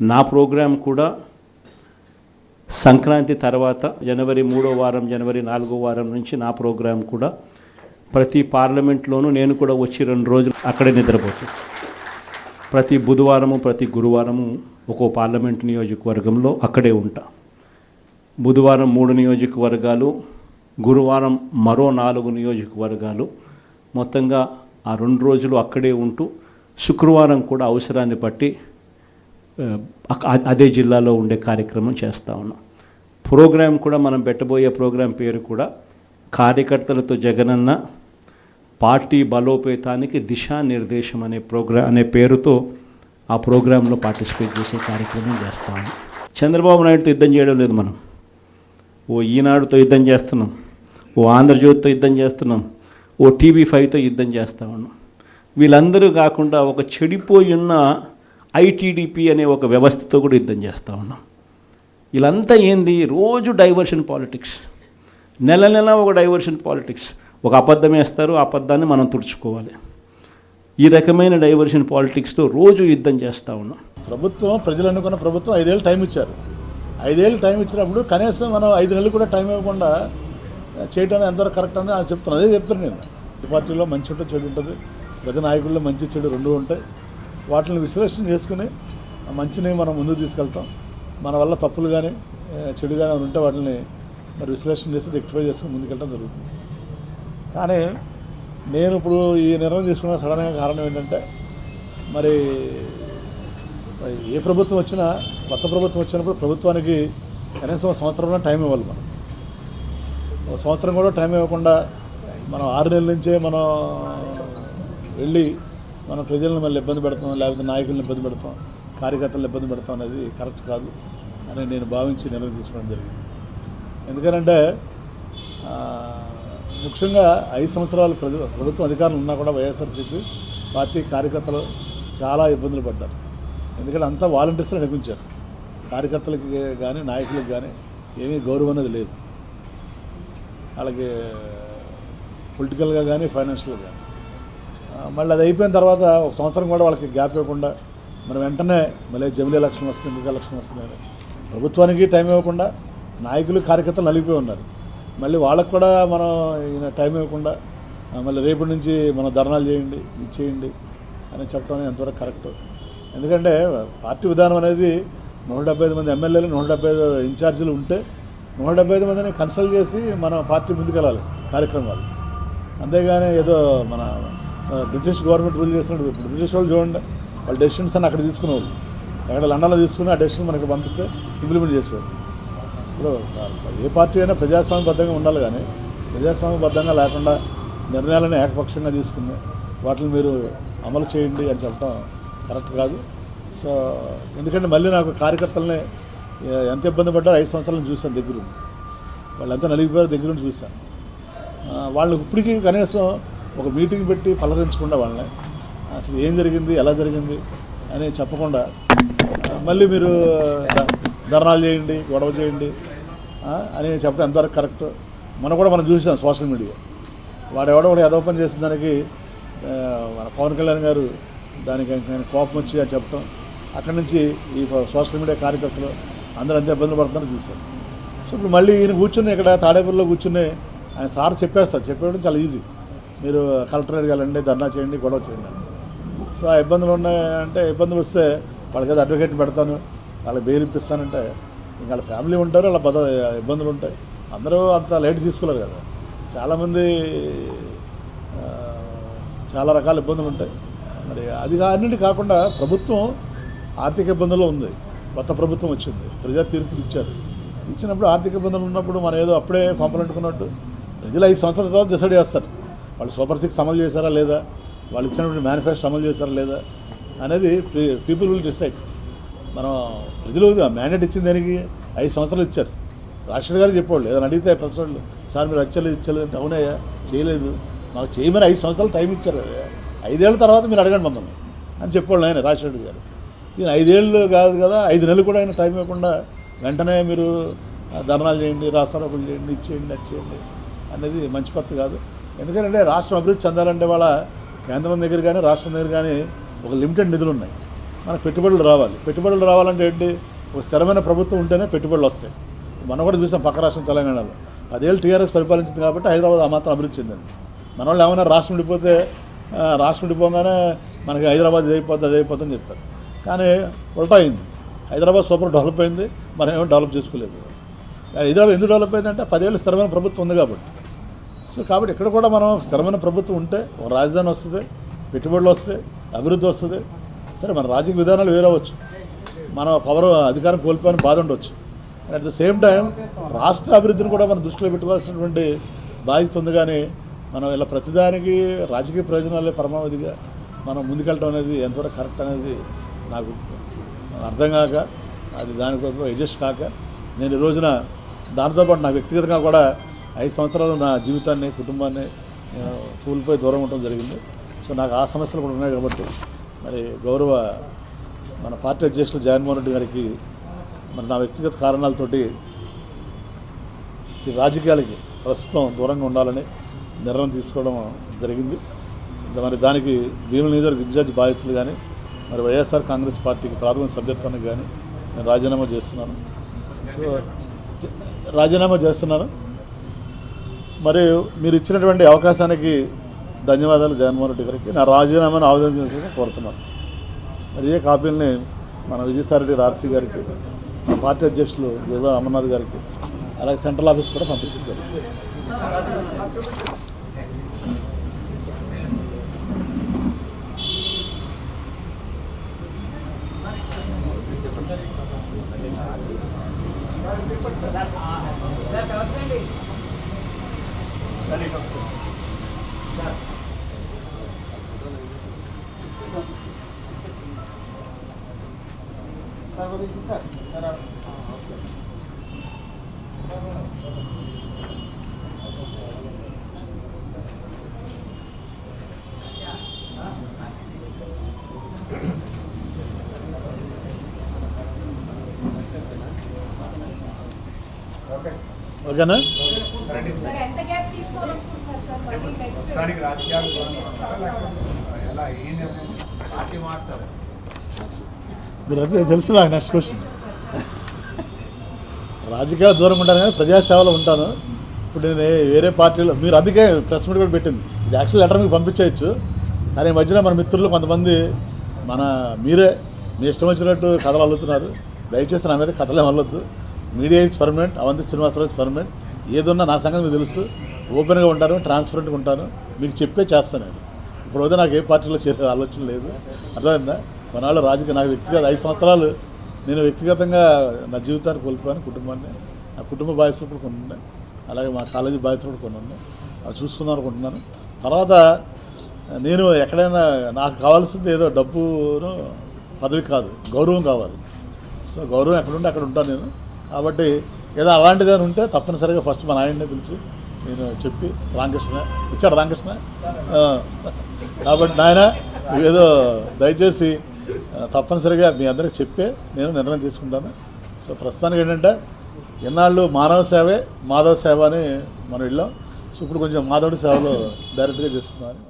నా ప్రోగ్రాం కూడా సంక్రాంతి తర్వాత జనవరి మూడో వారం జనవరి నాలుగో వారం నుంచి నా ప్రోగ్రాం కూడా ప్రతి పార్లమెంట్లోనూ నేను కూడా వచ్చి రెండు రోజులు అక్కడే నిద్రపోతాను. ప్రతి బుధవారము ప్రతి గురువారము ఒక్కో పార్లమెంట్ నియోజకవర్గంలో అక్కడే ఉంటా. బుధవారం మూడు నియోజకవర్గాలు గురువారం మరో నాలుగు నియోజకవర్గాలు. మొత్తంగా ఆ రెండు రోజులు అక్కడే ఉంటూ శుక్రవారం కూడా అవసరాన్ని బట్టి అదే జిల్లాలో ఉండే కార్యక్రమం చేస్తూ ఉన్నాం. ప్రోగ్రాం కూడా మనం పెట్టబోయే ప్రోగ్రాం పేరు కూడా కార్యకర్తలతో జగనన్న పార్టీ బలోపేతానికి దిశానిర్దేశం అనే ప్రోగ్రాం అనే పేరుతో ఆ ప్రోగ్రాంలో పార్టిసిపేట్ చేసే కార్యక్రమం చేస్తాం చంద్రబాబు నాయుడుతో యుద్ధం చేయడం లేదు మనం. ఓ ఈనాడుతో యుద్ధం చేస్తున్నాం. ఓ ఆంధ్రజ్యోతితో యుద్ధం చేస్తున్నాం. ఓ టీవీ ఫైవ్తో యుద్ధం చేస్తా ఉన్నాం. వీళ్ళందరూ కాకుండా ఒక చెడిపోయి ఉన్న ఐటీడీపీ అనే ఒక వ్యవస్థతో కూడా యుద్ధం చేస్తూ ఉన్నాం. వీళ్ళంతా ఏంది? రోజు డైవర్షన్ పాలిటిక్స్. నెల నెల ఒక డైవర్షన్ పాలిటిక్స్. ఒక అబద్ధం వేస్తారు ఆ అబద్ధాన్ని మనం తుడుచుకోవాలి. ఈ రకమైన డైవర్షన్ పాలిటిక్స్తో రోజు యుద్ధం చేస్తూ ఉన్నాం. ప్రభుత్వం ప్రజలు అనుకున్న ప్రభుత్వం ఐదేళ్ళు టైం ఇచ్చారు. ఐదేళ్ళు టైం ఇచ్చినప్పుడు కనీసం మనం ఐదు నెలలు కూడా టైం ఇవ్వకుండా చేయడం ఎంతవరకు కరెక్ట్ అని అది చెప్తున్నాను అదే చెప్తున్నాను నేను. పార్టీలో మంచి ఉంటుంది చెడు ఉంటుంది. ప్రతి నాయకుల్లో మంచి చెడు రెండు ఉంటాయి. వాటిని విశ్లేషణ చేసుకుని మంచిని మనం ముందుకు తీసుకెళ్తాం. మన వల్ల తప్పులు కానీ చెడు కానీ ఉంటే వాటిని మరి విశ్లేషణ చేసి రెక్టిఫై చేసుకుని ముందుకెళ్ళడం జరుగుతుంది. కానీ నేను ఇప్పుడు ఈ నిర్ణయం తీసుకున్న సడన్గా కారణం ఏంటంటే మరి ఏ ప్రభుత్వం వచ్చినా కొత్త ప్రభుత్వం వచ్చినప్పుడు ప్రభుత్వానికి కనీసం ఒక సంవత్సరంలో టైం ఇవ్వాలి మనం. ఒక సంవత్సరం కూడా టైం ఇవ్వకుండా మనం ఆరు నెలల నుంచే మనం వెళ్ళి మనం ప్రజలను మళ్ళీ ఇబ్బంది పెడతాం లేకపోతే నాయకులను ఇబ్బంది పెడతాం కార్యకర్తలను ఇబ్బంది పెడతాం అనేది కరెక్ట్ కాదు అని నేను భావించి నిర్ణయం తీసుకోవడం జరిగింది. ఎందుకనంటే ముఖ్యంగా ఐదు సంవత్సరాలు ప్రభుత్వం అధికారులు ఉన్నా కూడా వైఎస్ఆర్సీపీ పార్టీ కార్యకర్తలు చాలా ఇబ్బందులు పడ్డారు. ఎందుకంటే అంతా వాలంటీర్స్ నడిపించారు కార్యకర్తలకి కానీ నాయకులకు కానీ ఏమీ గౌరవం అనేది లేదు. వాళ్ళకి పొలిటికల్గా కానీ ఫైనాన్షియల్గా కానీ మళ్ళీ అది అయిపోయిన తర్వాత ఒక సంవత్సరం కూడా వాళ్ళకి గ్యాప్ ఇవ్వకుండా మనం వెంటనే మళ్ళీ జమిలీ ఎలక్షన్ వస్తుంది ఇంకొక ఎలక్షన్ వస్తుంది ప్రభుత్వానికి టైం ఇవ్వకుండా నాయకులు కార్యకర్తలు నలిగిపోయి ఉన్నారు. మళ్ళీ వాళ్ళకు కూడా మనం ఈయన టైం ఇవ్వకుండా మళ్ళీ రేపటి నుంచి మనం ధర్నాలు చేయండి ఇది చేయండి అని చెప్పడం అనేది ఎంతవరకు కరెక్ట్. ఎందుకంటే పార్టీ విధానం అనేది నూట డెబ్బై ఐదు మంది ఎమ్మెల్యేలు నూట డెబ్బై ఐదు ఇన్ఛార్జీలు ఉంటే నూట డెబ్బై ఐదు మందిని కన్సల్ట్ చేసి మనం పార్టీ ముందుకెళ్ళాలి కార్యక్రమాలు. అంతేగాని ఏదో మన బ్రిటిష్ గవర్నమెంట్ రూల్ చేస్తున్నట్టు ఇప్పుడు బ్రిటిష్ వాళ్ళు చూడండి వాళ్ళ డెసిషన్స్ అని అక్కడ తీసుకునేవాళ్ళు. ఎక్కడ లండన్లో తీసుకుని ఆ డెసిషన్ మనకి పంపిస్తే ఇంప్లిమెంట్ చేసేవాళ్ళు. ఇప్పుడు ఏ పార్టీ అయినా ప్రజాస్వామ్యబద్ధంగా ఉండాలి కానీ ప్రజాస్వామ్యబద్ధంగా లేకుండా నిర్ణయాలను ఏకపక్షంగా తీసుకుని వాటిని మీరు అమలు చేయండి అని చెప్పడం కరెక్ట్ కాదు. సో ఎందుకంటే మళ్ళీ నాకు కార్యకర్తలని ఎంత ఇబ్బంది పడ్డారో ఐదు సంవత్సరాలను చూశాను దగ్గరుండి. వాళ్ళంతా నలిగిపోయారు దగ్గరుండి చూశాను. వాళ్ళు ఇప్పటికీ కనీసం ఒక మీటింగ్ పెట్టి పలకరించకుండా వాళ్ళని అసలు ఏం జరిగింది? ఎలా జరిగింది? అని చెప్పకుండా మళ్ళీ మీరు ధర్నాలు చేయండి గొడవ చేయండి అని చెప్పడం ఎంతవరకు కరెక్ట్? మనం కూడా మనం చూసాం సోషల్ మీడియా. వాడు కూడా ఏదో పని చేసిన దానికి మన పవన్ కళ్యాణ్ గారు దానికి ఆయన కోపం వచ్చి అని చెప్పడం అక్కడి నుంచి ఈ సోషల్ మీడియా కార్యకర్తలు అందరూ అంతే ఇబ్బందులు పడుతున్నారని చూశారు. సో ఇప్పుడు మళ్ళీ ఈయన కూర్చుని ఇక్కడ తాడేపల్లిలో కూర్చుని ఆయన సార్ చెప్పేస్తారు. చెప్పేయడం చాలా ఈజీ. మీరు కలెక్టరేట్ వెళ్ళండి ధర్నా చేయండి గొడవ చేయండి. సో ఆ ఇబ్బందులు ఉన్నాయంటే ఇబ్బందులు వస్తే వాళ్ళకి ఏదో అడ్వకేట్ పెడతాను వాళ్ళకి బెయిల్ ఇప్పిస్తానంటే ఇంకా వాళ్ళ ఫ్యామిలీ ఉంటారు వాళ్ళ బద ఇబ్బందులు ఉంటాయి. అందరూ అంత లైట్ తీసుకోలేరు కదా. చాలామంది చాలా రకాల ఇబ్బందులు ఉంటాయి. మరి అది కా- అన్నిటి కాకుండా ప్రభుత్వం ఆర్థిక ఇబ్బందుల్లో ఉంది. కొత్త ప్రభుత్వం వచ్చింది. ప్రజా తీర్పులు ఇచ్చారు. ఇచ్చినప్పుడు ఆర్థిక ఇబ్బందులు ఉన్నప్పుడు మనం ఏదో అప్పుడే పంపలంటుకున్నట్టు ప్రజలు ఐదు సంవత్సరాల తర్వాత డిసైడ్ చేస్తారు. వాళ్ళు సూపర్ సిక్స్ అమలు చేశారా లేదా? వాళ్ళు ఇచ్చినటువంటి మేనిఫెస్టో అమలు చేశారా లేదా? అనేది పీపుల్ విల్ డిసైడ్. మనం ప్రజలు మ్యాండేట్ ఇచ్చిన దానికి ఐదు సంవత్సరాలు ఇచ్చారు. రాష్ట్ర గారు చెప్పేవాళ్ళు ఏదైనా అడిగితే ప్రెస్ సార్ మీరు వచ్చలేదు ఇచ్చలేదు అంటే అవునయ్యా చేయలేదు. మాకు చేయమని ఐదు సంవత్సరాలు టైం ఇచ్చారు ఐదేళ్ళ తర్వాత మీరు అడగండి మమ్మల్ని అని చెప్పేవాళ్ళు ఆయన రాజశేఖర్ గారు. ఈయన ఐదేళ్ళు కాదు కదా ఐదు నెలలు కూడా ఆయన టైం ఇవ్వకుండా వెంటనే మీరు ఆ, ధర్నాలు చేయండి రాస్తారోకులు చేయండి ఇచ్చేయండి అది చేయండి అనేది మంచి పద్ధతి కాదు. ఎందుకంటే రాష్ట్రం అభివృద్ధి చెందాలంటే వాళ్ళ కేంద్రం దగ్గర కానీ రాష్ట్రం దగ్గర కానీ ఒక లిమిటెడ్ నిధులు ఉన్నాయి. మనకు పెట్టుబడులు రావాలి. పెట్టుబడులు రావాలంటే ఏంటి? ఒక స్థిరమైన ప్రభుత్వం ఉంటేనే పెట్టుబడులు వస్తాయి. మనం కూడా చూసాం పక్క రాష్ట్రం తెలంగాణలో. పదేళ్ళు టీఆర్ఎస్ పరిపాలించింది కాబట్టి హైదరాబాద్ ఆ మాత్రం అభివృద్ధి చెందింది. మన వాళ్ళు ఏమైనా రాష్ట్రం విడిపోతే రాష్ట్రం ఉండిపోగానే మనకి హైదరాబాద్ ఇది అయిపోద్ది అది అయిపోతుందని చెప్పారు. కానీ ఉల్టా అయింది. హైదరాబాద్ సూపర్ డెవలప్ అయింది. మనం ఏమో డెవలప్ చేసుకోలేదు. హైదరాబాద్ ఎందుకు డెవలప్ అయిందంటే పదేళ్ళు స్థిరమైన ప్రభుత్వం ఉంది కాబట్టి. సో కాబట్టి ఇక్కడ కూడా మనం స్థిరమైన ప్రభుత్వం ఉంటే ఒక రాజధాని వస్తుంది పెట్టుబడులు వస్తాయి అభివృద్ధి వస్తుంది. సరే మన రాజకీయ విధానాలు వేరవచ్చు మనం పవర్ అధికారం కోల్పోయిన బాధ ఉండొచ్చు. అట్ ద సేమ్ టైం రాష్ట్ర అభివృద్ధిని కూడా మనం దృష్టిలో పెట్టుకోవాల్సినటువంటి బాధ్యత ఉంది కానీ మనం ఇలా ప్రతిదానికి రాజకీయ ప్రయోజనాలే పరమావధిగా మనం ముందుకెళ్ళడం అనేది ఎంతవరకు కరెక్ట్ అనేది నాకు అర్థం కాక అది దానికోసం అడ్జస్ట్ కాక నేను ఈ రోజున దాంతోపాటు నా వ్యక్తిగతంగా కూడా ఐదు సంవత్సరాలు నా జీవితాన్ని కుటుంబాన్ని కూలిపోయి దూరం ఉండడం జరిగింది. సో నాకు ఆ సమస్యలు కూడా ఉన్నాయి కాబట్టి మరి గౌరవ మన పార్టీ అధ్యక్షులు జగన్మోహన్ రెడ్డి గారికి మరి నా వ్యక్తిగత కారణాలతోటి ఈ రాజకీయాలకి ప్రస్తుతం దూరంగా ఉండాలని నిర్ణయం తీసుకోవడం జరిగింది. ఇంకా మరి దానికి భీముల నియోజకవర్గ ఇన్ఛార్జ్ బాధ్యతలు కానీ మరి వైఎస్ఆర్ కాంగ్రెస్ పార్టీకి ప్రాథమిక సభ్యత్వానికి కానీ నేను రాజీనామా చేస్తున్నాను. సో రాజీనామా చేస్తున్నాను. మరి మీరు ఇచ్చినటువంటి అవకాశానికి ధన్యవాదాలు జగన్మోహన్ రెడ్డి గారికి. నా రాజీనామాను ఆవేదించాలని కోరుతున్నాను. మరి ఏ కాపీలని మన విజయసారెడ్డి ఆర్సీ గారికి మన పార్టీ అధ్యక్షులు గురువా అమర్నాథ్ గారికి అలాగే సెంట్రల్ ఆఫీస్ కూడా పంపించారు సార్ ఎంత మారుతారు. మీరు అదే తెలుసు నాకు నెక్స్ట్ క్వశ్చన్ రాజకీయాలు దూరం ఉంటాను కానీ ప్రజాసేవలో ఉంటాను. ఇప్పుడు నేను వేరే పార్టీలో మీరు అందుకే ప్రెస్ మీట్ కూడా పెట్టింది. ఇది యాక్చువల్ లెటర్ మీకు పంపించేయచ్చు. కానీ ఈ మధ్యన మన మిత్రులు కొంతమంది మన మీరే. మీ ఇష్టం వచ్చినట్టు కథలు అల్లుతున్నారు. దయచేసి నా మీద కథలే అల్లొద్దు. Media is permanent Avanthi Srinivasarao is permanent. ఏదన్నా నా సంగతి మీకు తెలుసు. ఓపెన్గా ఉంటాను ట్రాన్స్పరెంట్గా ఉంటాను. మీకు చెప్పే చేస్తాను నేను. ఇప్పుడు వద్ద నాకు ఏ పార్టీలో చేరే ఆలోచన లేదు. అర్థమైందా? కొన్నాళ్ళు రాజకీయ నాకు వ్యక్తిగత ఐదు సంవత్సరాలు నేను వ్యక్తిగతంగా నా జీవితాన్ని కోల్పోయాను కుటుంబాన్ని. నా కుటుంబ బాధ్యతలు కూడా కొన్ని ఉన్నాయి. అలాగే మా కాలేజీ బాధ్యతలు కూడా కొన్ని ఉన్నాయి. అవి చూసుకుందాం అనుకుంటున్నాను. తర్వాత నేను ఎక్కడైనా నాకు కావాల్సింది ఏదో డబ్బును పదవి కాదు గౌరవం కావాలి. సో గౌరవం ఎక్కడుంటే అక్కడ ఉంటాను నేను. కాబట్టి ఏదో అలాంటిది అని ఉంటే తప్పనిసరిగా ఫస్ట్ మా నాయన్నే పిలిచి నేను చెప్పి రామకృష్ణ ఇచ్చాడు రామకృష్ణ. కాబట్టి నాయన ఏదో దయచేసి తప్పనిసరిగా మీ అందరికి చెప్పే నేను నిర్ణయం తీసుకుంటాను. సో ప్రస్తుతానికి ఏంటంటే ఎన్నాళ్ళు మానవ సేవే మాధవ సేవ అని మనం వెళ్ళాం. సో ఇప్పుడు కొంచెం మాధవుడి సేవలో డైరెక్ట్గా చేస్తున్నాను.